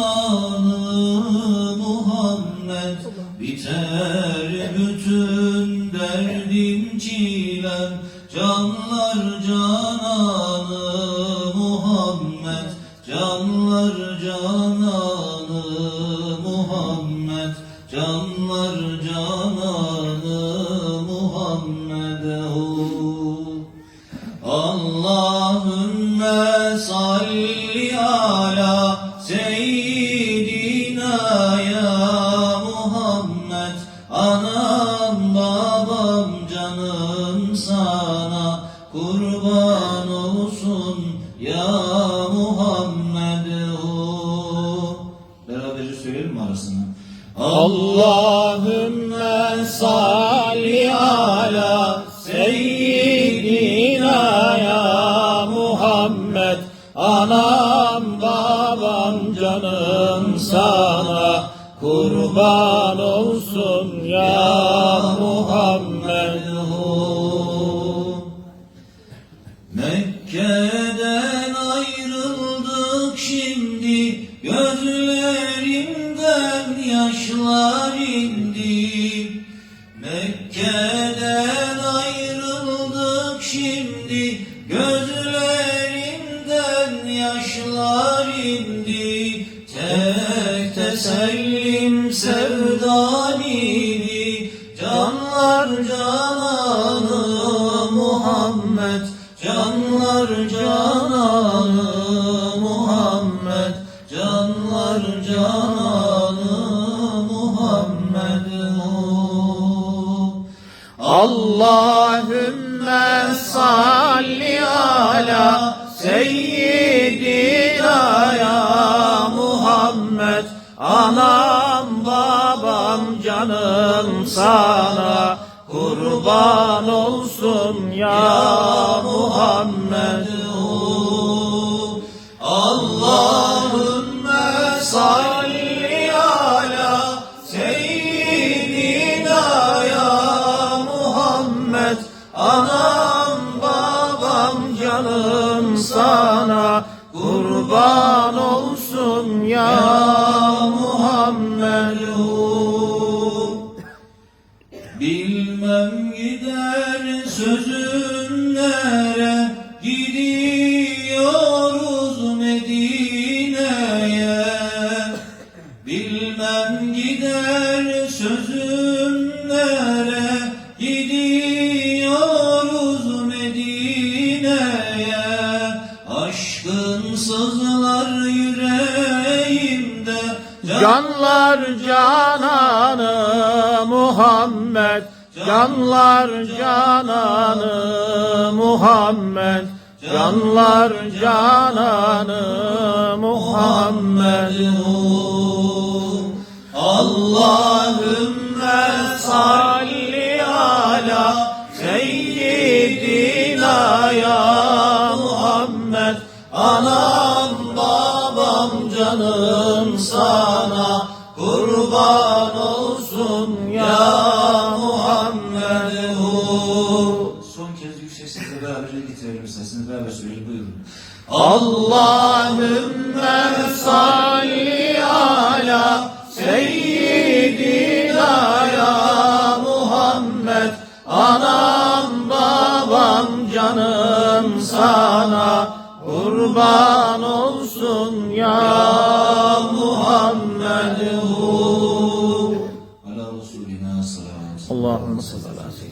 fermanı Muhammed Biter bütün derdim çilem Canlar cananı Muhammed Canlar cananı ya Muhammed Anam babam canım sana kurban olsun ya Muhammed Beraberce söyleyelim arasını? Allahümme salli ala kurban olsun ya Muhammed. Mekke'den ayrıldık şimdi Gözlerimden yaşlar indi. Mekke'den ayrıldık şimdi Gözlerimden yaşlar sevdaliydi Canlar cananı Muhammed Canlar cananı Muhammed Canlar cananı Muhammed. Allahümme salli sana kurban olsun ya Muhammed. Allahümme salli ala seyyidina ya Muhammed. Anam babam canım sana kurban olsun ya Muhammed Bilmem gider sözün nere Gidiyoruz Medine'ye. Bilmem gider sözün nere Gidiyoruz Medine'ye. Aşkın sızlar yüreğimde Canlar cananı Muhammed Canlar cananı Muhammed. Canlar cananı Muhammed. Allahümme salli ala seyyidina ya Muhammed. Anam babam canım sana kurban olsun Son kez yüksek sesle beraber getirelim sesini beraber söyleyelim buyurun. Allahümme salli ala seyyidina ya Muhammed Anam babam canım sana kurban olsun ya Muhammed Ala Resulina salat. Allahümme salli ala seyyidina